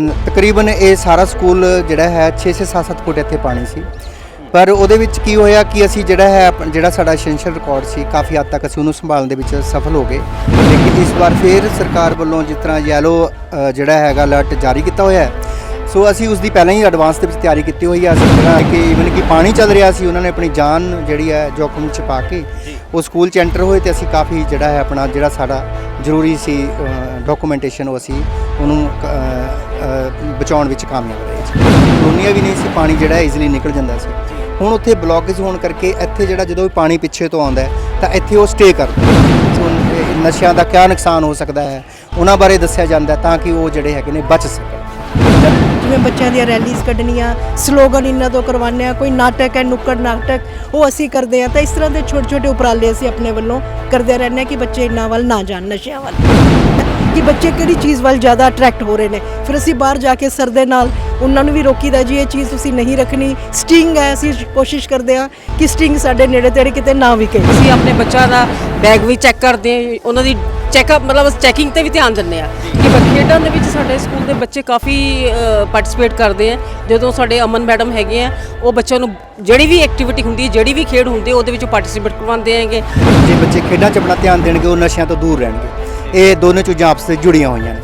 ਤਕਰੀਬਨ ਇਹ ਸਾਰਾ ਸਕੂਲ ਜਿਹੜਾ ਹੈ 6-6 7-7 ਫੁੱਟ ਇੱਥੇ ਪਾਣੀ ਸੀ। ਪਰ ਉਹਦੇ ਵਿੱਚ ਕੀ ਹੋਇਆ ਕਿ ਅਸੀਂ ਜਿਹੜਾ ਹੈ ਜਿਹੜਾ ਸਾਡਾ ਐਸੈਂਸ਼ੀਅਲ ਰਿਕਾਰਡ ਸੀ ਕਾਫੀ ਹੱਦ ਤੱਕ ਅਸੀਂ ਉਹਨੂੰ ਸੰਭਾਲਣ ਦੇ ਵਿੱਚ ਸਫਲ ਹੋ ਗਏ। ਲੇਕਿਨ ਇਸ ਵਾਰ ਫੇਰ ਸਰਕਾਰ ਵੱਲੋਂ ਜਿਸ ਤਰ੍ਹਾਂ ਯੈਲੋ ਜਿਹੜਾ ਹੈਗਾ ਅਲਰਟ ਜਾਰੀ ਕੀਤਾ ਹੋਇਆ ਹੈ ਸੋ ਅਸੀਂ ਉਸ ਦੀ ਪਹਿਲਾਂ ਹੀ ਐਡਵਾਂਸ ਦੇ ਵਿੱਚ ਤਿਆਰੀ ਕੀਤੀ ਹੋਈ ਹੈ। ਅਸੀਂ ਜਿਹੜਾ ਕਿ ਇਵਨ ਕਿ ਪਾਣੀ ਚੱਲ ਰਿਹਾ ਸੀ ਉਹਨਾਂ ਨੇ ਆਪਣੀ ਜਾਨ ਜਿਹੜੀ ਹੈ ਜੋਖਮ ਚ ਪਾ ਕੇ ਉਹ ਸਕੂਲ ਚ ਐਂਟਰ ਹੋਏ ਤੇ ਅਸੀਂ ਕਾਫੀ ਜਿਹੜਾ ਹੈ ਆਪਣਾ ਜਿਹੜਾ ਸਾਡਾ ਜ਼ਰੂਰੀ ਸੀ ਡਾਕੂਮੈਂਟੇਸ਼ਨ ਉਹ ਅਸੀਂ ਉਹਨੂੰ ਕ- ਬਚਾਉਣ ਵਿੱਚ ਕਾਮਯਾਬ ਰਹੇ ਜੀ ਕਲੋਨੀਆਂ ਵੀ ਨਹੀਂ ਸੀ, ਪਾਣੀ ਜਿਹੜਾ ਈਜ਼ੀਲੀ ਨਿਕਲ ਜਾਂਦਾ ਸੀ। ਹੁਣ ਉੱਥੇ ਬਲੌਕੇਜ ਹੋਣ ਕਰਕੇ ਇੱਥੇ ਜਿਹੜਾ ਜਦੋਂ ਵੀ ਪਾਣੀ ਪਿੱਛੇ ਤੋਂ ਆਉਂਦਾ ਤਾਂ ਇੱਥੇ ਉਹ ਸਟੇ ਕਰਦਾ ਨਸ਼ਿਆਂ ਦਾ ਕਿਆ ਨੁਕਸਾਨ ਹੋ ਸਕਦਾ ਹੈ? ਉਹਨਾਂ ਬਾਰੇ ਦੱਸਿਆ ਜਾਂਦਾ ਤਾਂ ਕਿ ਉਹ ਜਿਹੜੇ ਹੈਗੇ ਨੇ ਬਚ ਸਕਣ। ਜਿਵੇਂ ਬੱਚਿਆਂ ਦੀਆਂ ਰੈਲੀਜ਼ ਕੱਢਣੀਆਂ ਸਲੋਗਨ ਇਹਨਾਂ ਤੋਂ ਕਰਵਾਉਂਦੇ ਆ ਕੋਈ ਨਾਟਕ ਹੈ, ਨੁੱਕੜ ਨਾਟਕ, ਉਹ ਅਸੀਂ ਕਰਦੇ ਆ ਤਾਂ ਇਸ ਤਰ੍ਹਾਂ ਦੇ ਛੋਟੇ ਛੋਟੇ ਉਪਰਾਲੇ ਅਸੀਂ ਆਪਣੇ ਵੱਲੋਂ ਕਰਦੇ ਰਹਿੰਦੇ ਆ ਕਿ ਬੱਚੇ ਇਹਨਾਂ ਵੱਲ ਨਾ ਜਾਣ, ਨਸ਼ਿਆਂ ਵੱਲ। ਕਿ ਬੱਚੇ ਕਿਹੜੀ ਚੀਜ਼ ਵੱਲ ਜ਼ਿਆਦਾ ਅਟਰੈਕਟ ਹੋ ਰਹੇ ਨੇ? ਫਿਰ ਅਸੀਂ ਬਾਹਰ ਜਾ ਕੇ ਸਰ ਦੇ ਨਾਲ ਉਹਨਾਂ ਨੂੰ ਵੀ ਰੋਕੀਦਾ ਜੀ ਇਹ ਚੀਜ਼ ਤੁਸੀਂ ਨਹੀਂ ਰੱਖਣੀ। ਸਟਿੰਗ ਹੈ ਅਸੀਂ ਕੋਸ਼ਿਸ਼ ਕਰਦੇ ਆ ਕਿ ਸਟਿੰਗ ਸਾਡੇ ਨੇੜੇ ਤੇੜੇ ਕਿਤੇ ਨਾ ਵਿਕੇ। ਅਸੀਂ ਆਪਣੇ ਬੱਚਿਆਂ ਦਾ ਬੈਗ ਵੀ ਚੈੱਕ ਕਰਦੇ ਹਾਂ ਉਹਨਾਂ ਦੀ ਚੈੱਕਅਪ ਮਤਲਬ ਚੈਕਿੰਗ ਤੇ ਵੀ ਧਿਆਨ ਦਿੰਦੇ ਆ ਕਿ ਬ- ਖੇਡਾਂ ਦੇ ਵਿੱਚ ਸਾਡੇ ਸਕੂਲ ਦੇ ਬੱਚੇ ਕਾਫੀ ਪਾਰਟਿਸਿਪੇਟ ਕਰਦੇ ਆ ਜਦੋਂ ਸਾਡੇ ਅਮਨ ਮੈਡਮ ਹੈਗੇ ਆ ਉਹ ਬੱਚਿਆਂ ਨੂੰ ਜਿਹੜੀ ਵੀ ਐਕਟੀਵਿਟੀ ਹੁੰਦੀ ਹੈ ਜਿਹੜੀ ਵੀ ਖੇਡ ਹੁੰਦੀ ਹੈ ਉਹਦੇ ਵਿੱਚ ਪਾਰਟਿਸਿਪੇਟ ਕਰਵਾਉਂਦੇ ਹੈਗੇ। ਜੇ ਬੱਚੇ ਖੇਡਾਂ 'ਚ ਆਪਣਾ ਧਿਆਨ ਦੇਣਗੇ ਉਹ ਨਸ਼ਿਆਂ ਤੋਂ ਦੂਰ ਰਹਿਣਗੇ। ਇਹ ਦੋਨੋਂ ਚੀਜ਼ਾਂ ਆਪਸ ਵਿੱਚ ਜੁੜੀਆਂ ਹੋਈਆਂ ਨੇ।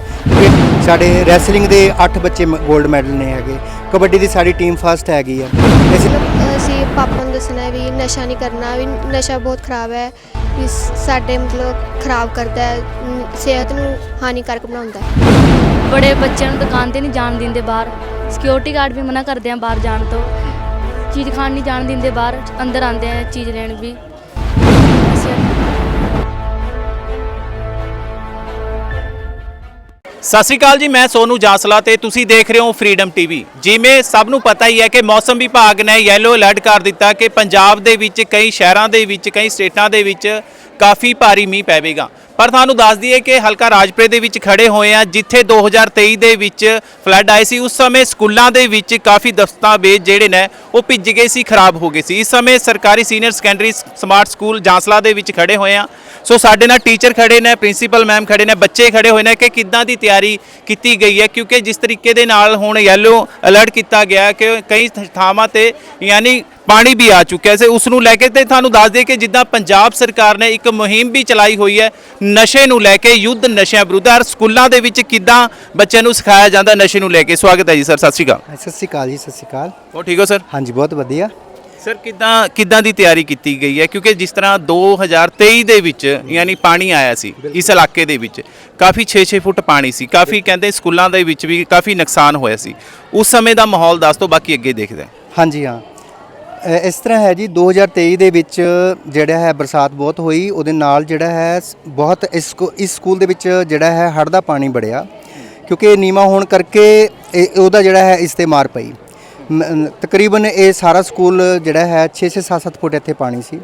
ਸਾਡੇ ਰੈਸਲਿੰਗ ਦੇ 8 ਬੱਚੇ 골ਡ ਮੈਡਲ ਨੇ ਹੈਗੇ। ਕਬੱਡੀ ਦੀ ਸਾਡੀ ਟੀਮ ਫਸਟ ਹੈਗੀ ਆ। ਇਸ ਅਸੀਂ ਪਾਪਾ ਨੂੰ ਦੱਸਣਾ ਵੀ ਨਸ਼ਾ ਨਹੀਂ ਕਰਨਾ ਵੀ ਨਸ਼ਾ ਬਹੁਤ ਖਰਾਬ ਹੈ। ਵੀ ਸਾਡੇ ਮਤਲਬ ਖਰਾਬ ਕਰਦਾ ਹੈ ਸਿਹਤ ਨੂੰ ਹਾਨੀਕਾਰਕ ਬਣਾਉਂਦਾ ਹੈ। ਬੜੇ ਬੱਚਿਆਂ ਨੂੰ ਦੁਕਾਨ ਤੇ ਨਹੀਂ ਜਾਣ ਦਿੰਦੇ ਬਾਹਰ। ਸਿਕਿਉਰਿਟੀ ਗਾਰਡ ਵੀ ਮਨਾ ਕਰਦੇ ਆ ਬਾਹਰ ਜਾਣ ਤੋਂ। ਚੀਜ਼ ਖਾਣ ਨਹੀਂ ਜਾਣ ਦਿੰਦੇ ਬਾਹਰ ਅੰਦਰ ਆਉਂਦੇ ਆ ਚੀਜ਼ ਲੈਣ ਵੀ। ਅਸੀਂ ਸਤਿ ਸ਼੍ਰੀ ਅਕਾਲ ਜੀ, ਮੈਂ ਸੋਨੂ ਜਾਸਲਾ ਤੇ ਤੁਸੀਂ ਦੇਖ ਰਹੇ ਹੋ ਫਰੀडम ਟੀਵੀ ਜਿਵੇਂ ਸਭ ਨੂੰ ਪਤਾ ਹੀ ਹੈ ਕਿ ਮੌਸਮ ਵਿਭਾਗ ਨੇ ਯੈਲੋ ਅਲਰਟ ਕਰ ਦਿੱਤਾ ਕਿ ਪੰਜਾਬ ਦੇ ਵਿੱਚ, ਕਈ ਸ਼ਹਿਰਾਂ ਦੇ ਵਿੱਚ, ਕਈ ਸਟੇਟਾਂ ਦੇ ਵਿੱਚ ਕਾਫੀ ਭਾਰੀ ਮੀਂਹ ਪਵੇਗਾ ਪਰ ਤੁਹਾਨੂੰ ਦੱਸ ਦਈਏ ਕਿ ਹਲਕਾ ਰਾਜਪੁਰੇ ਦੇ ਵਿੱਚ ਖੜੇ ਹੋਏ ਆ, ਜਿੱਥੇ 2023 ਦੇ ਵਿੱਚ ਫਲੱਡ ਆਏ ਸੀ, ਉਸ ਸਮੇਂ ਸਕੂਲਾਂ ਦੇ ਵਿੱਚ ਕਾਫੀ ਦਸਤਾਵੇਜ਼ ਜਿਹੜੇ ਨੇ, ਉਹ ਭਿੱਜ ਗਏ ਸੀ, ਖਰਾਬ ਹੋ ਗਏ ਸੀ। ਇਸ ਸਮੇਂ ਸਰਕਾਰੀ senior secondary smart school Jansla ਦੇ ਵਿੱਚ ਖੜੇ ਹੋਏ ਆ। ਸੋ ਸਾਡੇ ਨਾਲ ਟੀਚਰ ਖੜੇ ਨੇ, ਪ੍ਰਿੰਸੀਪਲ ਮੈਮ ਖੜੇ ਨੇ, ਬੱਚੇ ਖੜੇ ਹੋਏ ਨੇ ਕਿ ਕਿੱਦਾਂ ਦੀ ਤਿਆਰੀ ਕੀਤੀ ਗਈ ਹੈ, ਕਿਉਂਕਿ ਜਿਸ ਤਰੀਕੇ ਦੇ ਨਾਲ ਹੁਣ ਯੈਲੋ ਅਲਰਟ ਕੀਤਾ ਗਿਆ ਕਿ ਕਈ ਥਾਵਾਂ ਤੇ ਯਾਨੀ ਪਾਣੀ ਵੀ ਆ ਚੁੱਕਿਆ ਸੀ ਉਸ ਨੂੰ ਲੈ ਕੇ ਤੇ ਤੁਹਾਨੂੰ ਦੱਸ ਦਈਏ ਕਿ ਜਿੱਦਾਂ ਪੰਜਾਬ ਸਰਕਾਰ ਨੇ ਇੱਕ ਮੁਹਿੰਮ ਵੀ ਚਲਾਈ ਹੋਈ ਹੈ ਨਸ਼ੇ ਨੂੰ ਲੈ ਕੇ ਯੁੱਧ ਨਸ਼ਿਆਂ ਵਿਰੁੱਧ ਔਰ ਸਕੂਲਾਂ ਦੇ ਵਿੱਚ ਕਿੱਦਾਂ ਬੱਚਿਆਂ ਨੂੰ ਸਿਖਾਇਆ ਜਾਂਦਾ ਨਸ਼ੇ ਨੂੰ ਲੈ ਕੇ। ਸਵਾਗਤ ਹੈ ਜੀ ਸਰ ਸਤਿ ਸ਼੍ਰੀ ਅਕਾਲ। ਸਤਿ ਸ਼੍ਰੀ ਅਕਾਲ ਜੀ ਸਤਿ ਸ਼੍ਰੀ ਅਕਾਲ। ਹੋ ਠੀਕ ਹੋ ਸਰ? ਹਾਂਜੀ ਬਹੁਤ ਵਧੀਆ। ਸਰ ਕਿੱਦਾਂ ਕਿੱਦਾਂ ਦੀ ਤਿਆਰੀ ਕੀਤੀ ਗਈ ਹੈ? ਕਿਉਂਕਿ ਜਿਸ ਤਰ੍ਹਾਂ 2023 ਦੇ ਵਿੱਚ ਯਾਨੀ ਪਾਣੀ ਆਇਆ ਸੀ ਇਸ ਇਲਾਕੇ ਦੇ ਵਿੱਚ ਕਾਫੀ 6-6 ਫੁੱਟ ਪਾਣੀ ਸੀ। ਕਾਫੀ ਕਹਿੰਦੇ ਸਕੂਲਾਂ ਦੇ ਵਿੱਚ ਵੀ ਕਾਫੀ ਨੁਕਸਾਨ ਹੋਇਆ ਸੀ। ਉਸ ਸਮੇਂ ਦਾ ਮਾਹੌਲ ਦੱਸ ਦਿਓ ਬਾਕੀ ਅੱਗੇ ਦੇਖਦੇ ਹਾਂ। ਹਾਂਜੀ ਹਾਂ। ਇਸ ਤਰ੍ਹਾਂ ਹੈ ਜੀ 2023 ਦੇ ਵਿੱਚ ਜਿਹੜਾ ਹੈ ਬਰਸਾਤ ਬਹੁਤ ਹੋਈ, ਉਹਦੇ ਨਾਲ ਜਿਹੜਾ ਹੈ ਬਹੁਤ ਇਸ ਸਕੂ- ਇਸ ਸਕੂਲ ਦੇ ਵਿੱਚ ਜਿਹੜਾ ਹੈ ਹੜ੍ਹ ਦਾ ਪਾਣੀ ਬੜਿਆ ਕਿਉਂਕਿ ਨੀਮਾ ਹੋਣ ਕਰਕੇ ਇਹ- ਉਹਦਾ ਜਿਹੜਾ ਹੈ ਇਸ ਤੇ ਮਾਰ ਪਈ। ਤਕਰੀਬਨ ਇਹ ਸਾਰਾ ਸਕੂਲ ਜਿਹੜਾ ਹੈ 6-6 7-7 ਫੁੱਟ ਇੱਥੇ ਪਾਣੀ ਸੀ।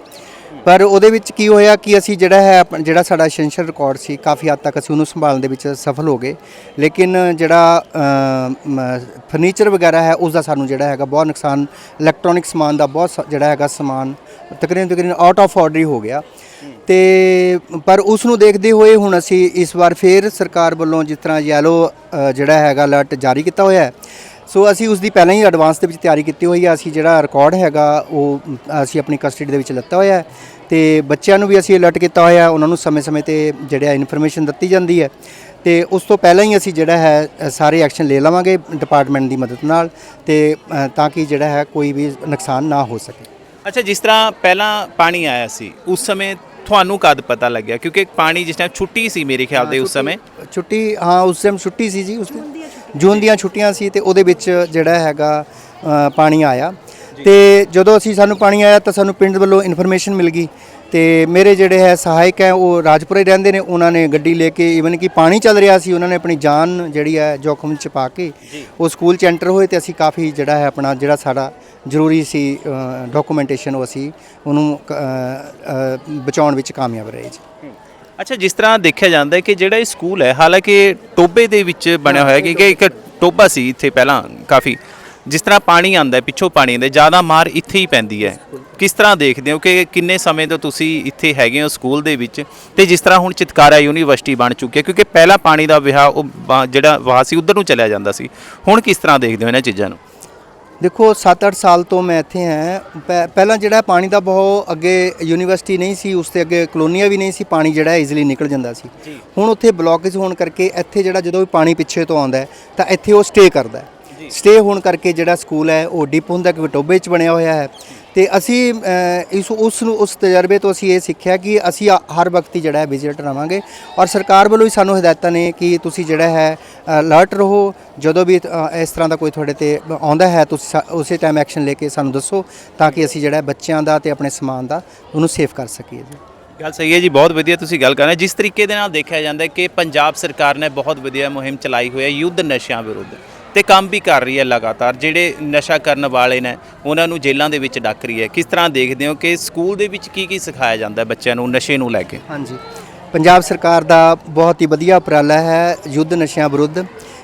ਪਰ ਉਹਦੇ ਵਿੱਚ ਕੀ ਹੋਇਆ ਕਿ ਅਸੀਂ ਜਿਹੜਾ ਹੈ ਆਪ- ਜਿਹੜਾ ਸਾਡਾ ਸੈਂਸ਼ਲ ਰਿਕਾਰਡ ਸੀ, ਕਾਫੀ ਹੱਦ ਤੱਕ ਅਸੀਂ ਉਹਨੂੰ ਸੰਭਾਲਣ ਦੇ ਵਿੱਚ ਸਫਲ ਹੋ ਗਏ। ਲੇਕਿਨ ਜਿਹੜਾ ਫਰਨੀਚਰ ਵਗੈਰਾ ਹੈ ਉਸ ਦਾ ਸਾਨੂੰ ਜਿਹੜਾ ਹੈਗਾ ਬਹੁਤ ਨੁਕਸਾਨ, ਇਲੈਕਟ੍ਰੋਨਿਕ ਸਮਾਨ ਦਾ ਬਹੁਤ ਸ- ਜਿਹੜਾ ਹੈਗਾ ਸਮਾਨ ਤਕਰੀਬਨ ਤਕਰੀਬਨ ਆਊਟ ਆਫ ਆਰਡਰ ਹੀ ਹੋ ਗਿਆ। ਤੇ, ਪਰ ਉਸ ਨੂੰ ਦੇਖਦੇ ਹੋਏ ਹੁਣ ਅਸੀਂ ਇਸ ਵਾਰ ਫੇਰ ਸਰਕਾਰ ਵੱਲੋਂ ਜਿਸ ਤਰ੍ਹਾਂ ਯੈਲੋ ਜਿਹੜਾ ਹੈਗਾ ਅਲਰਟ ਜਾਰੀ ਕੀਤਾ ਹੋਇਆ ਹੈ ਸੋ ਅਸੀਂ ਉਸ ਦੀ ਪਹਿਲਾਂ ਹੀ ਐਡਵਾਂਸ ਦੇ ਵਿੱਚ ਤਿਆਰੀ ਕੀਤੀ ਹੋਈ ਹੈ ਅਸੀਂ ਜਿਹੜਾ ਰਿਕਾਰਡ ਹੈਗਾ ਉਹ ਅਸੀਂ ਆਪਣੀ ਕਸਟਡੀ ਦੇ ਵਿੱਚ ਲੱਤਾ ਹੋਇਆ ਹੈ। ਤੇ ਬੱਚਿਆਂ ਨੂੰ ਵੀ ਅਸੀਂ ਅਲਰਟ ਕੀਤਾ ਹੋਇਆ ਹੈ। ਉਹਨਾਂ ਨੂੰ ਸਮੇਂ-ਸਮੇਂ ਤੇ ਜਿਹੜਾ ਇਨਫੋਰਮੇਸ਼ਨ ਦਿੱਤੀ ਜਾਂਦੀ ਹੈ। ਤੇ ਉਸ ਤੋਂ ਪਹਿਲਾਂ ਹੀ ਅਸੀਂ ਜਿਹੜਾ ਹੈ ਸਾਰੇ ਐਕਸ਼ਨ ਲੈ ਲਵਾਂਗੇ ਡਿਪਾਰਟਮੈਂਟ ਦੀ ਮਦਦ ਨਾਲ ਤੇ ਤਾਂ ਕਿ ਜਿਹੜਾ ਹੈ ਕੋਈ ਵੀ ਨੁਕਸਾਨ ਨਾ ਹੋ ਸਕੇ। ਅੱਛਾ ਜਿਸ ਤਰ੍ਹਾਂ ਪਹਿਲਾਂ ਪਾਣੀ ਆਇਆ ਸੀ ਉਸ ਸਮੇਂ ਤੁਹਾਨੂੰ ਕਦ ਪਤਾ ਲੱਗਿਆ? ਕਿਉਂਕਿ ਪਾਣੀ ਜਿਸ ਟਾਈਮ ਛੁੱਟੀ ਸੀ ਮੇਰੇ ਖਿਆਲ ਦੇ ਉਸ ਸਮੇਂ। ਛੁੱਟੀ ਹਾਂ ਉਸ ਟਾਈਮ ਛੁੱਟੀ ਸੀ ਜੀ ਉਸ ਦਿਨ ਜੂਨ ਦੀਆਂ ਛੁੱਟੀਆਂ ਸੀ ਤੇ ਉਹਦੇ ਵਿੱਚ ਜਿਹੜਾ ਹੈਗਾ ਪਾਣੀ ਆਇਆ। ਤੇ ਜਦੋਂ ਅਸੀਂ ਸਾਨੂੰ ਪਾਣੀ ਆਇਆ ਤਾਂ ਸਾਨੂੰ ਪਿੰਡ ਵੱਲੋਂ ਇਨਫੋਰਮੇਸ਼ਨ ਮਿਲ ਗਈ। ਤੇ ਮੇਰੇ ਜਿਹੜੇ ਹੈ ਸਹਾਇਕ ਹੈ ਉਹ ਰਾਜਪੁਰੇ ਰਹਿੰਦੇ ਨੇ। ਉਹਨਾਂ ਨੇ ਗੱਡੀ ਲੈ ਕੇ ਇਵਨ ਕਿ ਪਾਣੀ ਚੱਲ ਰਿਹਾ ਸੀ ਉਹਨਾਂ ਨੇ ਆਪਣੀ ਜਾਨ ਜਿਹੜੀ ਹੈ ਜੋਖਮ ਚ ਪਾ ਕੇ ਉਹ ਸਕੂਲ ਚ ਐਂਟਰ ਹੋਏ ਤੇ ਅਸੀਂ ਕਾਫੀ ਜਿਹੜਾ ਹੈ ਆਪਣਾ ਜਿਹੜਾ ਸਾਡਾ ਜ਼ਰੂਰੀ ਸੀ ਡਾਕੂਮੈਂਟੇਸ਼ਨ ਉਹ ਅਸੀਂ ਉਹਨੂੰ ਬਚਾਉਣ ਵਿੱਚ ਕਾਮਯਾਬ ਰਹੇ ਜੀ। ਅੱਛਾ, ਜਿਸ ਤਰ੍ਹਾਂ ਦੇਖਿਆ ਜਾਂਦਾ ਹੈ ਕਿ ਜਿਹੜਾ ਇਹ ਸਕੂਲ ਹੈ, ਹਾਲਾਂਕਿ ਟੋਬੇ ਦੇ ਵਿੱਚ ਬਣਿਆ ਹੋਇਆ ਹੈ ਕਿਉਂਕਿ ਇੱਕ ਟੋਬਾ ਸੀ ਇੱਥੇ ਪਹਿਲਾਂ ਕਾਫੀ, ਜਿਸ ਤਰ੍ਹਾਂ ਪਾਣੀ ਆਂਦਾ ਹੈ, ਪਿੱਛੋਂ ਪਾਣੀ ਦੇ ਜ਼ਿਆਦਾ ਮਾਰ ਇੱਥੇ ਹੀ ਪੈਂਦੀ ਹੈ। ਕਿਸ ਤਰ੍ਹਾਂ ਦੇਖਦੇ ਹੋ ਕਿ ਕਿੰਨੇ ਸਮੇਂ ਤੋਂ ਤੁਸੀਂ ਇੱਥੇ ਹੈਗੇ ਹੋ ਸਕੂਲ ਦੇ ਵਿੱਚ ਤੇ ਜਿਸ ਤਰ੍ਹਾਂ ਹੁਣ ਚਿਤਕਾਰਾ ਯੂਨੀਵਰਸਿਟੀ ਬਣ ਚੁੱਕੀ ਹੈ, ਕਿਉਂਕਿ ਪਹਿਲਾਂ ਪਾਣੀ ਦਾ ਵਿਹਾਰ ਉਹ ਵਾ- ਜਿਹੜਾ ਵਹਾਅ ਸੀ, ਉਧਰ ਨੂੰ ਚਲਿਆ ਜਾਂਦਾ ਸੀ। ਹੁਣ ਕਿਸ ਤਰ੍ਹਾਂ ਦੇਖਦੇ ਹੋ ਇਹਨਾਂ ਚੀਜ਼ਾਂ ਨੂੰ? ਦੇਖੋ 7-8 ਸਾਲ ਤੋਂ ਮੈਂ ਇੱਥੇ ਹਾਂ। ਪਹਿ- ਪਹਿਲਾਂ ਜਿਹੜਾ ਪਾਣੀ ਦਾ ਬਹੁਤ ਅੱਗੇ ਯੂਨੀਵਰਸਿਟੀ ਨਹੀਂ ਸੀ ਉਸ ਤੇ ਅੱਗੇ ਕਲੋਨੀਆਂ ਵੀ ਨਹੀਂ ਸੀ ਪਾਣੀ ਜਿਹੜਾ ਈਜ਼ੀਲੀ ਨਿਕਲ ਜਾਂਦਾ ਸੀ। ਹੁਣ ਉੱਥੇ ਬਲੌਕੇਜ ਹੋਣ ਕਰਕੇ ਇੱਥੇ ਜਿਹੜਾ ਜਦੋਂ ਵੀ ਪਾਣੀ ਪਿੱਛੇ ਤੋਂ ਆਉਂਦਾ ਤਾਂ ਇੱਥੇ ਉਹ ਸਟੇ ਕਰਦਾ ਸਟੇ ਹੋਣ ਕਰਕੇ ਜਿਹੜਾ ਸਕੂਲ ਹੈ ਉਹ ਡਿਪ ਹੁੰਦਾ ਕਿ ਟੋਬੇ 'ਚ ਬਣਿਆ ਹੋਇਆ ਹੈ। ਤੇ ਅਸੀਂ ਇਸ, ਉਸ ਨੂੰ, ਉਸ ਤਜਰਬੇ ਤੋਂ ਅਸੀਂ ਇਹ ਸਿੱਖਿਆ ਕਿ ਅਸੀਂ ਹਰ ਵਕਤ ਹੀ ਜਿਹੜਾ ਹੈ ਵਿਜ਼ਿਟ ਰਵਾਂਗੇ ਔਰ ਸਰਕਾਰ ਵੱਲੋਂ ਹੀ ਸਾਨੂੰ ਹਦਾਇਤਾਂ ਨੇ ਕਿ ਤੁਸੀਂ ਜਿਹੜਾ ਹੈ ਅਲਰਟ ਰਹੋ। ਜਦੋਂ ਵੀ ਇਸ ਤਰ੍ਹਾਂ ਦਾ ਕੋਈ ਤੁਹਾਡੇ ਤੇ ਆਉਂਦਾ ਹੈ, ਤੁਸੀਂ ਉਸੇ ਟਾਈਮ ਐਕਸ਼ਨ ਲੈ ਕੇ ਸਾਨੂੰ ਦੱਸੋ ਤਾਂ ਕਿ ਅਸੀਂ ਜਿਹੜਾ ਬੱਚਿਆਂ ਦਾ ਤੇ ਆਪਣੇ ਸਮਾਨ ਦਾ ਉਹਨੂੰ ਸੇਫ ਕਰ ਸਕੀਏ ਜੀ। ਗੱਲ ਸਹੀ ਹੈ ਜੀ, ਬਹੁਤ ਵਧੀਆ ਤੁਸੀਂ ਗੱਲ ਕਰ ਰਹੇ ਜਿਸ ਤਰੀਕੇ ਦੇ ਨਾਲ ਦੇਖਿਆ ਜਾਂਦਾ ਕਿ ਪੰਜਾਬ ਸਰਕਾਰ ਨੇ ਬਹੁਤ ਵਧੀਆ ਮੁਹਿੰਮ ਚਲਾਈ ਹੋਈ ਹੈ ਯੁੱਧ ਨਸ਼ਿਆਂ ਵਿਰੁੱਧ। ਤੇ ਕੰਮ ਵੀ ਕਰ ਰਹੀ ਹੈ ਲਗਾਤਾਰ, ਜਿਹੜੇ ਨਸ਼ਾ ਕਰਨ ਵਾਲੇ ਨੇ, ਉਹਨਾਂ ਨੂੰ ਜੇਲ੍ਹਾਂ ਦੇ ਵਿੱਚ ਡੱਕ ਰਹੀ ਹੈ। ਕਿਸ ਤਰ੍ਹਾਂ ਦੇਖਦੇ ਹੋ ਕਿ ਸਕੂਲ ਦੇ ਵਿੱਚ ਕੀ ਕੀ ਸਿਖਾਇਆ ਜਾਂਦਾ ਹੈ ਬੱਚਿਆਂ ਨੂੰ, ਨਸ਼ੇ ਨੂੰ ਲੈ ਕੇ? ਹਾਂਜੀ। ਪੰਜਾਬ ਸਰਕਾਰ ਦਾ ਬਹੁਤ ਹੀ ਵਧੀਆ ਉਪਰਾਲਾ ਹੈ ਯੁੱਧ ਨਸ਼ਿਆਂ ਵਿਰੁੱਧ।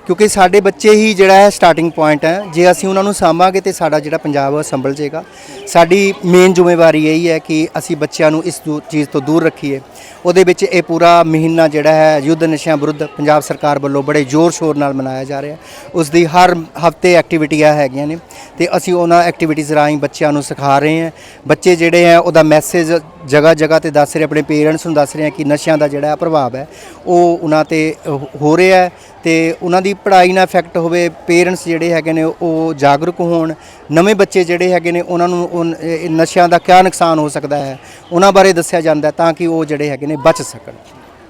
ਕਿਉਂਕਿ ਸਾਡੇ ਬੱਚੇ ਹੀ ਜਿਹੜਾ ਹੈ ਸਟਾਰਟਿੰਗ ਪੁਆਇੰਟ ਹੈ। ਜੇ ਅਸੀਂ ਉਹਨਾਂ ਨੂੰ ਸਾਂਭਾਂਗੇ ਤੇ ਸਾਡਾ ਜਿਹੜਾ ਪੰਜਾਬ ਹੈ ਸੰਭਲ ਜਾਏਗਾ। ਸਾਡੀ ਮੇਨ ਜ਼ਿੰਮੇਵਾਰੀ ਇਹੀ ਹੈ ਕਿ ਅਸੀਂ ਬੱਚਿਆਂ ਨੂੰ ਇਸ ਦੂ- ਚੀਜ਼ ਤੋਂ ਦੂਰ ਰੱਖੀਏ। ਉਹਦੇ ਵਿੱਚ ਇਹ ਪੂਰਾ ਮਹੀਨਾ ਜਿਹੜਾ ਹੈ ਯੁੱਧ ਨਸ਼ਿਆਂ ਵਿਰੁੱਧ ਪੰਜਾਬ ਸਰਕਾਰ ਵੱਲੋਂ ਬੜੇ ਜ਼ੋਰ ਸ਼ੋਰ ਨਾਲ ਮਨਾਇਆ ਜਾ ਰਿਹਾ। ਉਸ ਦੀ ਹਰ ਹਫ਼ਤੇ ਐਕਟੀਵਿਟੀਆਂ ਹੈਗੀਆਂ ਨੇ ਤੇ ਅਸੀਂ ਉਹਨਾਂ ਐਕਟੀਵਿਟੀਜ਼ ਰਾਹੀਂ ਬੱਚਿਆਂ ਨੂੰ ਸਿਖਾ ਰਹੇ ਹਾਂ। ਬੱਚੇ ਜਿਹੜੇ ਹੈ ਉਹਦਾ ਮੈਸੇਜ ਜਗ੍ਹਾ ਜਗ੍ਹਾ ਤੇ ਦੱਸ ਰਹੇ, ਆਪਣੇ ਪੇਰੈਂਟਸ ਨੂੰ ਦੱਸ ਰਹੇ ਆ ਕਿ ਨਸ਼ਿਆਂ ਦਾ ਜਿਹੜਾ ਪ੍ਰਭਾਵ ਹੈ, ਉਹ ਉਹਨਾਂ ਤੇ ਹੋ- ਰਿਹਾ ਹੈ ਤੇ ਉਹਨਾਂ ਦੀ ਪੜ੍ਹਾਈ ਨਾਲ ਇਫੈਕਟ ਹੋਵੇ ਪੇਰੈਂਟਸ ਜਿਹੜੇ ਹੈਗੇ ਨੇ ਉਹ ਜਾਗਰੂਕ ਹੋਣ ਨਵੇਂ ਬੱਚੇ ਜਿਹੜੇ ਹੈਗੇ ਨੇ ਉਹਨਾਂ ਨੂੰ ਇਹ ਨਸ਼ਿਆਂ ਦਾ ਕਿਆ ਨੁਕਸਾਨ ਹੋ ਸਕਦਾ ਹੈ ਉਹਨਾਂ ਬਾਰੇ ਦੱਸਿਆ ਜਾਂਦਾ ਤਾਂ ਕਿ ਉਹ ਜਿਹੜੇ ਹੈਗੇ ਨੇ ਬਚ ਸਕਣ।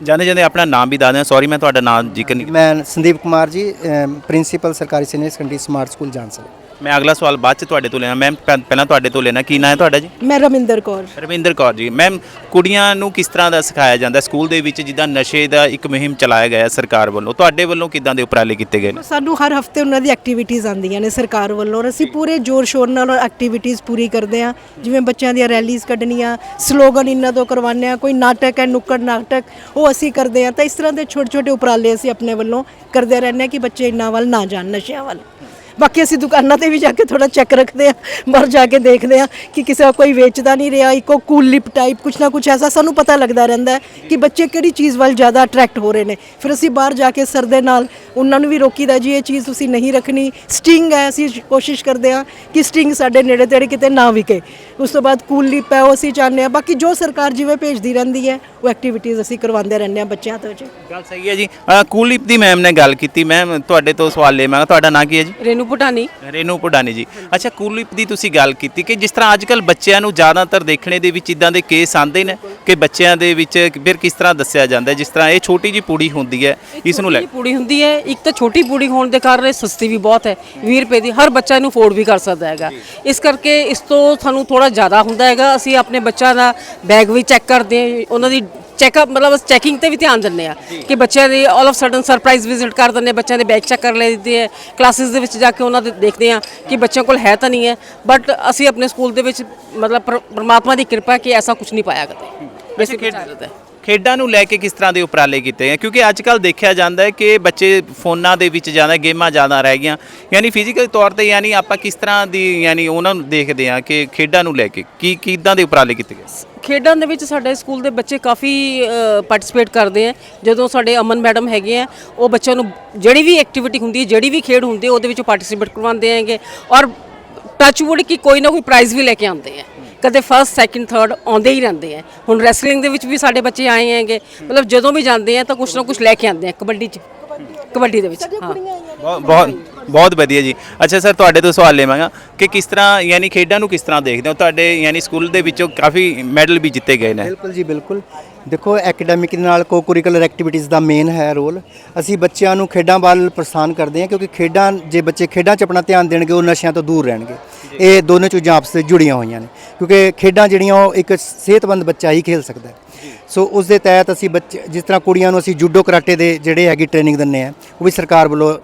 ਜਾਂਦੇ ਜਾਂਦੇ ਆਪਣਾ ਨਾਮ ਵੀ ਦੱਸ ਦਿਆਂ ਸੌਰੀ ਮੈਂ ਤੁਹਾਡਾ ਨਾਮ ਜ਼ਿਕਰ ਨਹੀਂ ਮੈਂ ਸੰਦੀਪ ਕੁਮਾਰ ਜੀ ਪ੍ਰਿੰਸੀਪਲ ਸਰਕਾਰੀ senior secondary smart school Jansar ਮੈਂ ਅਗਲਾ ਸਵਾਲ ਬਾਅਦ ਚ ਤੁਹਾਡੇ ਤੋਂ ਲੈਣਾ। ਮੈਮ ਪਹਿਲਾਂ ਤੁਹਾਡੇ ਤੋਂ ਲੈਣਾ। ਕੀ ਨਾਂ ਹੈ ਤੁਹਾਡਾ ਜੀ? ਮੈਂ ਰਮਿੰਦਰ ਕੌਰ। ਰਵਿੰਦਰ ਕੌਰ ਜੀ। ਮੈਮ ਕੁੜੀਆਂ ਨੂੰ ਕਿਸ ਤਰ੍ਹਾਂ ਦਾ ਸਿਖਾਇਆ ਜਾਂਦਾ? ਸਕੂਲ ਦੇ ਵਿੱਚ ਜਿੱਦਾਂ ਨਸ਼ੇ ਦਾ ਇੱਕ ਮੁਹਿੰਮ ਚਲਾਇਆ ਗਿਆ ਸਰਕਾਰ ਵੱਲੋਂ ਤੁਹਾਡੇ ਵੱਲੋਂ ਕਿੱਦਾਂ ਦੇ ਉਪਰਾਲੇ ਕੀਤੇ ਗਏ ਨੇ? ਸਾਨੂੰ ਹਰ ਹਫ਼ਤੇ ਉਹਨਾਂ ਦੀ ਐਕਟੀਵਿਟੀਜ਼ ਆਉਂਦੀਆਂ ਨੇ ਸਰਕਾਰ ਵੱਲੋਂ। ਔਰ ਅਸੀਂ ਪੂਰੇ ਜ਼ੋਰ ਸ਼ੋਰ ਨਾਲ ਐਕਟੀਵਿਟੀਜ਼ ਪੂਰੀ ਕਰਦੇ ਹਾਂ। ਜਿਵੇਂ ਬੱਚਿਆਂ ਦੀਆਂ ਰੈਲੀਜ਼ ਕੱਢਣੀਆਂ ਸਲੋਗਨ ਇਹਨਾਂ ਤੋਂ ਕਰਵਾਉਂਦੇ ਹਾਂ ਕੋਈ ਨਾਟਕ ਹੈ ਨੁੱਕੜ ਨਾਟਕ ਉਹ ਅਸੀਂ ਕਰਦੇ ਹਾਂ। ਤਾਂ ਇਸ ਤਰ੍ਹਾਂ ਦੇ ਛੋਟੇ ਛੋਟੇ ਉਪਰਾਲੇ ਅਸੀਂ ਆਪਣੇ ਵੱਲੋਂ ਕਰਦੇ ਰਹਿੰਦੇ ਹਾਂ ਕਿ ਬੱਚੇ ਇਹਨਾਂ ਵੱਲ ਨਾ ਜਾਣ ਨਸ਼ਿਆਂ ਵੱਲ। ਬਾਕੀ ਅਸੀਂ ਦੁਕਾਨਾਂ ਤੇ ਵੀ ਜਾ ਕੇ ਥੋੜਾ ਚੈੱਕ ਰੱਖਦੇ ਆ ਬਾਹਰ ਜਾ ਕੇ ਦੇਖਦੇ ਆ ਕਿ ਕਿਸੇ ਦਾ ਕੋਈ ਵੇਚਦਾ ਨਹੀਂ ਰਿਹਾ ਇੱਕੋ ਕੂਲ ਲਿਪ ਟਾਈਪ ਕੁਛ ਨਾ ਕੁਛ ਐਸਾ ਸਾਨੂੰ ਪਤਾ ਲੱਗਦਾ ਰਹਿੰਦਾ ਹੈ ਕਿ ਬੱਚੇ ਕਿਹੜੀ ਚੀਜ਼ ਵੱਲ ਜ਼ਿਆਦਾ ਅਟਰੈਕਟ ਹੋ ਰਹੇ ਨੇ। ਫਿਰ ਅਸੀਂ ਬਾਹਰ ਜਾ ਕੇ ਸਰ ਦੇ ਨਾਲ ਉਹਨਾਂ ਨੂੰ ਵੀ ਰੋਕੀਦਾ ਜੀ ਇਹ ਚੀਜ਼ ਤੁਸੀਂ ਨਹੀਂ ਰੱਖਣੀ ਸਟਿੰਗ ਹੈ। ਅਸੀਂ ਕੋਸ਼ਿਸ਼ ਕਰਦੇ ਆ ਕਿ ਸਟਿੰਗ ਸਾਡੇ ਨੇੜੇ ਤੇੜੇ ਕਿਤੇ ਨਾ ਵਿਕੇ। ਉਸ ਤੋਂ ਬਾਅਦ ਕੂਲ ਲਿਪ ਹੈ ਉਹ ਅਸੀਂ ਚਾਹੁੰਦੇ ਆ ਬਾਕੀ ਜੋ ਸਰਕਾਰ ਜਿਵੇਂ ਭੇਜਦੀ ਰਹਿੰਦੀ ਹੈ ਉਹ ਐਕਟੀਵਿਟੀਜ਼ ਅਸੀਂ ਕਰਵਾਉਂਦੇ ਰਹਿੰਦੇ ਆ ਬੱਚਿਆਂ ਤੋਂ ਜੀ। ਗੱਲ ਸਹੀ ਹੈ ਜੀ। ਅ, ਕੁਲਦੀਪ ਦੀ ਮੈਮ ਨੇ ਗੱਲ ਕੀਤੀ। ਮੈਮ ਤੁਹਾਡੇ ਤੋਂ ਸਵਾਲ ਲੈ ਮੈਂ ਤੁਹਾਡਾ ਨਾਂ ਕੀ ਹੈ ਜੀ? ਰੇਨੂ ਪੁਟਾਨੀ ਰੇਨੂ ਪੁਡਾਨੀ ਜੀ। ਅੱਛਾ ਕੁਲਦੀਪ ਦੀ ਤੁਸੀਂ ਗੱਲ ਕੀਤੀ ਕਿ ਜਿਸ ਤਰ੍ਹਾਂ ਅੱਜਕੱਲ ਬੱਚਿਆਂ ਨੂੰ ਜ਼ਿਆਦਾਤਰ ਦੇਖਣੇ ਦੇ ਵਿੱਚ ਇਦਾਂ ਦੇ ਕੇਸ ਆਉਂਦੇ ਨੇ ਕਿ ਬੱਚਿਆਂ ਦੇ ਵਿੱਚ ਫਿਰ ਕਿਸ ਤਰ੍ਹਾਂ ਦੱਸਿਆ ਜਾਂਦਾ ਹੈ? ਜਿਸ ਤਰ੍ਹਾਂ ਇਹ ਛੋਟੀ ਜੀ ਪੂੜੀ ਹੁੰਦੀ ਹੈ ਇਸ ਨੂੰ ਲੈ ਛੋਟੀ ਪੂੜੀ ਹੁੰਦੀ ਹੈ ਇੱਕ ਤਾਂ ਛੋਟੀ ਪੂੜੀ ਹੋਣ ਦੇ ਕਾਰਨ ਇਹ ਸਸਤੀ ਵੀ ਬਹੁਤ ਹੈ 20 ਰੁਪਏ ਦੀ ਹਰ ਬੱਚਾ ਇਹਨੂੰ ਅਫੋਰਡ ਵੀ ਕਰ ਸਕਦਾ ਹੈਗਾ। ਇਸ ਕਰਕੇ ਇਸ ਤੋਂ ਸਾਨੂੰ ਥੋੜਾ ਜ਼ਿਆਦਾ ਹੁੰਦਾ ਹੈਗਾ ਅਸੀਂ ਆਪਣੇ ਬੱਚਿਆਂ ਦਾ ਬੈਗ ਵੀ ਚੈੱਕ ਕਰਦੇ ਹਾਂ ਉਹਨਾਂ ਦੀ ਚੈੱਕਅਪ ਮਤਲਬ ਚੈਕਿੰਗ ਤੇ ਵੀ ਧਿਆਨ ਦਿੰਦੇ ਆ ਕਿ ਬੱਚਿਆਂ ਦੇ all of sudden surprise visit ਕਰ ਦਿੰਦੇ ਬੱਚਿਆਂ ਦੇ ਬੈਗ ਚੈੱਕ ਕਰ ਲੈਂਦੇ ਆ ਕਲਾਸਿਸ ਦੇ ਵਿੱਚ ਜਾ ਕੇ ਉਹਨਾਂ ਦੇ ਦੇਖਦੇ ਆ ਕਿ ਬੱਚਿਆਂ ਕੋਲ ਹੈ ਤਾਂ ਨਹੀਂ ਹੈ ਬਟ ਅਸੀਂ ਆਪਣੇ ਸਕੂਲ ਦੇ ਵਿੱਚ ਮਤਲਬ ਪਰ- ਪਰਮਾਤਮਾ ਦੀ ਕਿਰਪਾ ਕਿ ਐਸਾ ਕੁਝ ਨਹੀਂ ਪਾਇਆ ਕਦੇ ਵੈਸੇ ਖੇਡ- ਖੇਡਾਂ ਨੂੰ ਲੈ ਕੇ ਕਿਸ ਤਰ੍ਹਾਂ ਦੇ ਉਪਰਾਲੇ ਕੀਤੇ ਹੈ ਕਿਉਂਕਿ ਅੱਜ ਕੱਲ ਦੇਖਿਆ ਜਾਂਦਾ ਹੈ ਕਿ ਬੱਚੇ ਫੋਨਾਂ ਦੇ ਵਿੱਚ ਜ਼ਿਆਦਾ ਗੇਮਾਂ ਜ਼ਿਆਦਾ ਰਹਿ ਗਈਆਂ। ਯਾਨੀ ਫਿਜ਼ੀਕਲ ਤੌਰ ਤੇ ਯਾਨੀ ਆਪਾਂ ਕਿਸ ਤਰ੍ਹਾਂ ਦੀ ਯਾਨੀ ਉਹਨਾਂ ਨੂੰ ਦੇਖਦੇ ਹਾਂ ਕਿ ਖੇਡਾਂ ਨੂੰ ਲੈ ਕੇ ਕੀ ਕਿੱਦਾਂ ਦੇ ਉਪਰਾਲੇ ਕੀਤੇ ਗਏ? ਖੇਡਾਂ ਦੇ ਵਿੱਚ ਸਾਡੇ ਸਕੂਲ ਦੇ ਬੱਚੇ ਕਾਫੀ ਪਾਰਟਿਸਿਪੇਟ ਕਰਦੇ ਆ ਜਦੋਂ ਸਾਡੇ ਅਮਨ ਮੈਡਮ ਹੈਗੇ ਆ ਉਹ ਬੱਚਿਆਂ ਨੂੰ ਜਿਹੜੀ ਵੀ ਐਕਟੀਵਿਟੀ ਹੁੰਦੀ ਹੈ, ਜਿਹੜੀ ਵੀ ਖੇਡ ਹੁੰਦੀ ਹੈ, ਉਹਦੇ ਵਿੱਚ ਪਾਰਟਿਸਿਪੇਟ ਕਰਵਾਉਂਦੇ ਹੈਗੇ। ਔਰ ਟੱਚਵੁੱਡ ਕੀ ਕੋਈ ਨਾ ਕੋਈ ਪ੍ਰਾਈਜ਼ ਵੀ ਲੈ ਕੇ ਆਉਂਦੇ ਆ ਕਦੇ ਫਰਸਟ ਸੈਕਿੰਡ ਥਰਡ ਆਉਂਦੇ ਹੀ ਰਹਿੰਦੇ ਆ। ਹੁਣ ਰੈਸਲਿੰਗ ਦੇ ਵਿੱਚ ਵੀ ਸਾਡੇ ਬੱਚੇ ਆਏ ਹੈਗੇ। ਮਤਲਬ ਜਦੋਂ ਵੀ ਜਾਂਦੇ ਆ ਤਾਂ ਕੁਛ ਨਾ ਕੁਛ ਲੈ ਕੇ ਆਉਂਦੇ ਆ ਕਬੱਡੀ ਚ। ਕਬੱਡੀ ਦੇ ਵਿੱਚ। ਹਾਂ। ਬਹੁਤ ਬਹੁਤ ਵਧੀਆ ਜੀ। ਅੱਛਾ ਸਰ ਤੁਹਾਡੇ ਤੋਂ ਸਵਾਲ ਲਵਾਂਗਾ ਕਿ ਕਿਸ ਤਰ੍ਹਾਂ ਯਾਨੀ ਖੇਡਾਂ ਨੂੰ ਕਿਸ ਤਰ੍ਹਾਂ ਦੇਖਦੇ ਹੋ? ਤੁਹਾਡੇ ਯਾਨੀ ਸਕੂਲ ਦੇ ਵਿੱਚੋਂ ਕਾਫੀ ਮੈਡਲ ਵੀ ਜਿੱਤੇ ਗਏ ਨੇ। ਬਿਲਕੁਲ ਜੀ ਬਿਲਕੁਲ। ਦੇਖੋ ਐਕੈਡੈਮਿਕ ਦੇ ਨਾਲ ਕੋ ਕੁਰਿਕੂਲਰ ਐਕਟੀਵਿਟੀਜ਼ ਦਾ ਮੇਨ ਹੈ ਰੋਲ ਅਸੀਂ ਬੱਚਿਆਂ ਨੂੰ ਖੇਡਾਂ ਵੱਲ ਪ੍ਰਸਥਾਨ ਕਰਦੇ ਹਾਂ ਕਿਉਂਕਿ ਖੇਡਾਂ ਜੇ ਬੱਚੇ ਖੇਡਾਂ 'ਚ ਆਪਣਾ ਧਿਆਨ ਦੇਣਗੇ ਉਹ ਨਸ਼ਿਆਂ ਤੋਂ ਦੂਰ ਰਹਿਣਗੇ। ਇਹ ਦੋਨੋਂ ਚੀਜ਼ਾਂ ਆਪਸ ਵਿੱਚ ਜੁੜੀਆਂ ਹੋਈਆਂ ਨੇ। ਕਿਉਂਕਿ ਖੇਡਾਂ ਜਿਹੜੀਆਂ ਉਹ ਇੱਕ ਸਿਹਤਮੰਦ ਬੱਚਾ ਹੀ ਖੇਲ ਸਕਦਾ ਹੈ। ਸੋ ਉਸ ਦੇ ਤਹਿਤ ਅਸੀਂ ਬੱਚੇ ਜਿਸ ਤਰ੍ਹਾਂ ਕੁੜੀਆਂ ਨੂੰ ਅਸੀਂ ਜੂਡੋ ਕਰਾਟੇ ਦੇ ਜਿਹੜੇ ਹੈਗੀ ਟ੍ਰੇਨਿੰਗ ਦਿੰਨੇ ਆ ਉਹ ਵੀ ਸਰਕਾਰ ਵੱਲੋਂ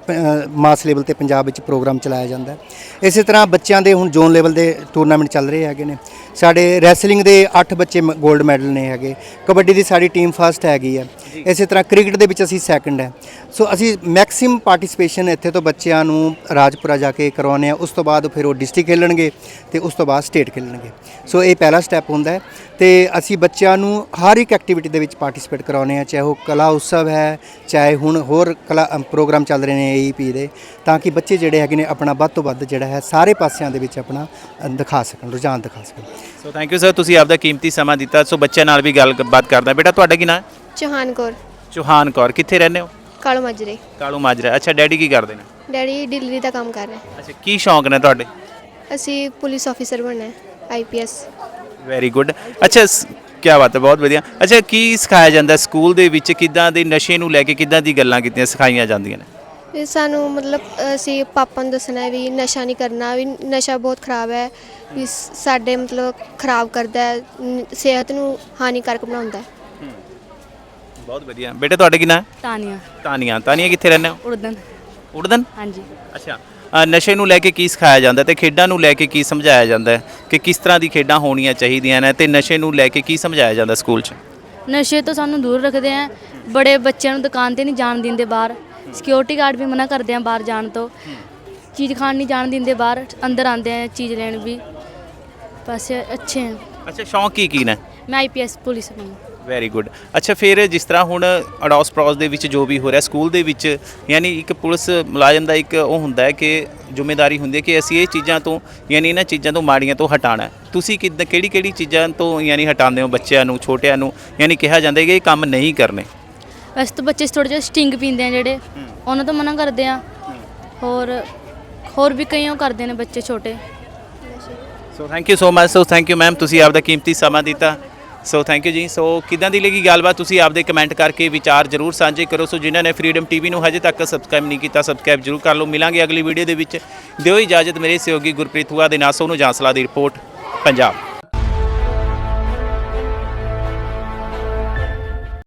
ਮਾਸ ਲੈਵਲ ਤੇ ਪੰਜਾਬ ਵਿੱਚ ਪ੍ਰੋਗਰਾਮ ਚਲਾਇਆ ਜਾਂਦਾ ਹੈ। ਇਸੇ ਤਰ੍ਹਾਂ ਬੱਚਿਆਂ ਦੇ ਹੁਣ ਜ਼ੋਨ ਲੈਵਲ ਦੇ ਟੂਰਨਾਮੈਂਟ ਚੱਲ ਰਹੇ ਹੈਗੇ ਨੇ। ਸਾਡੇ ਰੈਸਲਿੰਗ ਦੇ 8 ਬੱਚੇ 골ਡ ਮੈਡਲ ਨੇ ਹੈਗੇ। ਕਬੱਡੀ ਦੀ ਸਾਡੀ ਟੀਮ ਫਸਟ ਹੈਗੀ ਹੈ ਇਸੇ ਤਰ੍ਹਾਂ ਕ੍ਰਿਕਟ ਦੇ ਵਿੱਚ ਅਸੀਂ ਸੈਕੰਡ ਹੈ ਸੋ ਅਸੀਂ ਮੈਕਸਿਮਮ ਪਾਰਟਿਸਿਪੇਸ਼ਨ ਇੱਥੇ ਤੋਂ ਬੱਚਿਆਂ ਨੂੰ ਰਾਜਪੁਰਾ ਜਾ ਕੇ ਕਰਵਾਉਂਦੇ ਆ। ਉਸ ਤੋਂ ਬਾਅਦ ਫਿਰ ਉਹ ਡਿਸਟ੍ਰਿਕਟ ਖੇਲਣਗੇ ਤੇ ਉਸ ਤੋਂ ਬਾਅਦ ਸਟੇਟ ਖੇਲਣਗੇ। ਸੋ ਇਹ ਪਹਿਲਾ ਸਟੈਪ ਹੁੰਦਾ ਹੈ। ਤੇ ਅਸੀਂ ਬੱਚਿਆਂ ਨੂੰ ਹਰ ਇੱਕ ਐਕਟੀਵਿਟੀ ਦੇ ਵਿੱਚ ਪਾਰਟਿਸਿਪੇਟ ਕਰਾਉਂਦੇ ਆ। ਚਾਹੇ ਉਹ ਕਲਾ ਉਤਸਵ ਹੈ ਚਾਹੇ ਹੁਣ ਹੋਰ ਕਲਾ ਪ੍ਰੋਗਰਾਮ ਚੱਲ ਰਹੇ ਨੇ ਏਈਪੀ ਦੇ ਤਾਂ ਕਿ ਬੱਚੇ ਜਿਹੜੇ ਹੈਗੇ ਨੇ ਆਪਣਾ ਵੱਧ ਤੋਂ ਵੱਧ ਜਿਹੜਾ ਹੈ ਸਾਰੇ ਪਾਸਿਆਂ ਦੇ ਵਿੱਚ ਆਪਣਾ ਦਿਖਾ ਸਕਣ ਰੁਝਾਨ ਦਿਖਾ ਸਕਣ। ਸੋ ਥੈਂਕ ਯੂ ਸਰ ਤੁਸੀਂ ਆਪਦਾ ਕੀਮਤੀ ਸਮਾਂ ਦਿੱਤਾ। ਸੋ ਬੱਚਿਆਂ ਨਾਲ ਵੀ ਗੱਲਬਾਤ ਕਰਦਾ। ਬੇਟਾ ਤੁਹਾਡਾ ਕੀ ਨਾਮ ਹੈ ਚੌਹਾਨ ਕੌਰ। ਚੌਹਾਨ ਕੌਰ। ਕਿੱਥੇ ਰਹਿੰਦੇ ਹੋ? ਕਾਲੋ ਮਾਜਰੇ। ਕਾਲੂ ਮਾਜਰਾ। ਅੱਛਾ ਡੈਡੀ ਕੀ ਕਰਦੇ ਨੇ? ਡੈਡੀ ਡਿਲੀਵਰੀ ਦਾ ਕੰਮ ਕਰ ਰਹੇ। ਅੱਛਾ ਕੀ ਸ਼ੌਂਕ ਨੇ ਤੁਹਾਡੇ? ਅਸੀਂ ਪੁਲਿਸ ਆਫੀਸਰ ਬਣਨਾ ਹੈ ਆਈਪੀਐਸ ਵੈਰੀ ਗੁੱਡ ਅੱਛਾ ਕੀ ਬਾਤ ਹੈ ਬਹੁਤ ਵਧੀਆ। ਅੱਛਾ ਕੀ ਸਿਖਾਇਆ ਜਾਂਦਾ? ਸਕੂਲ ਦੇ ਵਿੱਚ ਕਿੱਦਾਂ ਦੇ ਨਸ਼ੇ ਨੂੰ ਲੈ ਕੇ ਕਿੱਦਾਂ ਦੀ ਗੱਲਾਂ ਕੀਤੀਆਂ ਸਿਖਾਈਆਂ ਜਾਂਦੀਆਂ ਨੇ? ਇਹ ਸਾਨੂੰ ਮਤਲਬ ਅਸੀਂ ਪਾਪਾ ਨੂੰ ਦੱਸਣਾ ਹੈ ਵੀ ਨਸ਼ਾ ਨਹੀਂ ਕਰਨਾ ਵੀ ਨਸ਼ਾ ਬਹੁਤ ਖਰਾਬ ਹੈ ਵੀ ਸਾਡੇ ਮਤਲਬ ਖਰਾਬ ਕਰਦਾ ਹੈ ਨ- ਸਿਹਤ ਨੂੰ ਹਾਨੀਕਾਰਕ ਬਣਾਉਂਦਾ ਹੈ। ਬਹੁਤ ਵਧੀਆ। ਬੇਟੇ ਤੁਹਾਡੇ ਕੀ ਨਾਮ ਹੈ? ਤਾਨੀਆਂ। ਤਾਨੀਆਂ। ਤਾਨੀਆਂ ਕਿੱਥੇ ਰਹਿੰਦੇ ਹੋ? ਉੜਦਨ। ਉੜਦਨ? ਹਾਂਜੀ। ਅੱਛਾ। ਅ, ਨਸ਼ੇ ਨੂੰ ਲੈ ਕੇ ਕੀ ਸਿਖਾਇਆ ਜਾਂਦਾ ਤੇ ਖੇਡਾਂ ਨੂੰ ਲੈ ਕੇ ਕੀ ਸਮਝਾਇਆ ਜਾਂਦਾ ਹੈ? ਕਿ ਕਿਸ ਤਰ੍ਹਾਂ ਦੀ ਖੇਡਾਂ ਹੋਣੀਆਂ ਚਾਹੀਦੀਆਂ ਨੇ ਤੇ ਨਸ਼ੇ ਨੂੰ ਲੈ ਕੇ ਕੀ ਸਮਝਾਇਆ ਜਾਂਦਾ ਸਕੂਲ 'ਚ? ਨਸ਼ੇ ਤੋਂ ਸਾਨੂੰ ਦੂਰ ਰੱਖਦੇ ਆ। ਬੜੇ ਬੱਚਿਆਂ ਨੂੰ ਦੁਕਾਨ ਤੇ ਨਹੀਂ ਜਾਣ ਦਿੰਦੇ ਬਾਹਰ। ਸਿਕਿਉਰਿਟੀ ਗਾਰਡ ਵੀ ਮਨਾ ਕਰਦੇ ਆ ਬਾਹਰ ਜਾਣ ਤੋਂ। ਚੀਜ਼ ਖਾਣ ਨਹੀਂ ਜਾਣ ਦਿੰਦੇ ਬਾਹਰ ਅੰਦਰ ਆਉਂਦੇ ਆ ਚੀਜ਼ ਲੈਣ ਵੀ। ਬਸ ਅੱਛੇ ਆ। ਅੱਛਾ ਸ਼ੌਂਕ ਕੀ ਕੀ ਨੇ? ਮੈਂ ਆਈਪੀਐਸ ਪੁਲਿਸ ਨੂੰ। ਵੈਰੀ ਗੁੱਡ ਅੱਛਾ ਫਿਰ ਜਿਸ ਤਰ੍ਹਾਂ ਹੁਣ ਅਡੋਸ ਪ੍ਰੋਸ ਦੇ ਵਿੱਚ ਜੋ ਵੀ ਹੋ ਰਿਹਾ ਸਕੂਲ ਦੇ ਵਿੱਚ ਯਾਨੀ ਇੱਕ ਪੁਲਿਸ ਮੁਲਾਜ਼ਮ ਦਾ ਇੱਕ ਉਹ ਹੁੰਦਾ ਹੈ ਕਿ ਜ਼ਿੰਮੇਵਾਰੀ ਹੁੰਦੀ ਹੈ ਕਿ ਅਸੀਂ ਇਹ ਚੀਜ਼ਾਂ ਤੋਂ ਯਾਨੀ ਇਹਨਾਂ ਚੀਜ਼ਾਂ ਤੋਂ ਮਾੜੀਆਂ ਤੋਂ ਹਟਾਣਾ ਤੁਸੀਂ ਕਿੱਦਾਂ ਕਿਹੜੀ ਕਿਹੜੀ ਚੀਜ਼ਾਂ ਤੋਂ ਯਾਨੀ ਹਟਾਉਂਦੇ ਹੋ ਬੱਚਿਆਂ ਨੂੰ ਛੋਟਿਆਂ ਨੂੰ? ਯਾਨੀ ਕਿਹਾ ਜਾਂਦਾ ਹੈ ਕਿ ਇਹ ਕੰਮ ਨਹੀਂ ਕਰਨੇ। ਵੈਸੇ ਤਾਂ ਬੱਚੇ ਥੋੜੇ ਜਿਹਾ ਸਟਿੰਗ ਪੀਂਦੇ ਆ ਜਿਹੜੇ ਉਹਨਾਂ ਤੋਂ ਮਨਾ ਕਰਦੇ ਆ। ਹੋਰ ਹੋਰ ਵੀ ਕਈ ਉਹ ਕਰਦੇ ਨੇ ਬੱਚੇ ਛੋਟੇ। So thank you so much so thank you ma'am ਤੁਸੀਂ ਆਪਦਾ ਕੀਮਤੀ ਸਮਾਂ ਦਿੱਤਾ। ਸੋ ਥੈਂਕ ਯੂ ਜੀ। ਸੋ ਕਿਦਾਂ ਦੀ ਲੱਗੀ ਗੱਲਬਾਤ? ਤੁਸੀਂ ਆਪਦੇ ਕਮੈਂਟ ਕਰਕੇ ਵਿਚਾਰ ਜਰੂਰ ਸਾਂਝੇ ਕਰੋ। ਸੋ ਜਿਨ੍ਹਾਂ ਨੇ ਫਰੀडम ਟੀਵੀ ਨੂੰ ਹਜੇ ਤੱਕ ਸਬਸਕ੍ਰਾਈਬ ਨਹੀਂ ਕੀਤਾ ਸਬਸਕ੍ਰਾਈਬ ਜਰੂਰ ਕਰ ਲਓ। ਮਿਲਾਂਗੇ ਅਗਲੀ ਵੀਡੀਓ ਦੇ ਵਿੱਚ। ਦਿਓ ਇਜਾਜ਼ਤ ਮੇਰੇ ਸਹਿਯੋਗੀ ਗੁਰਪ੍ਰੀਤ ਹੁਆ ਦੇ ਨਾਲ। ਸੋਨੂੰ ਜਾਂਸਲਾ ਦੀ ਰਿਪੋਰਟ ਪੰਜਾਬ।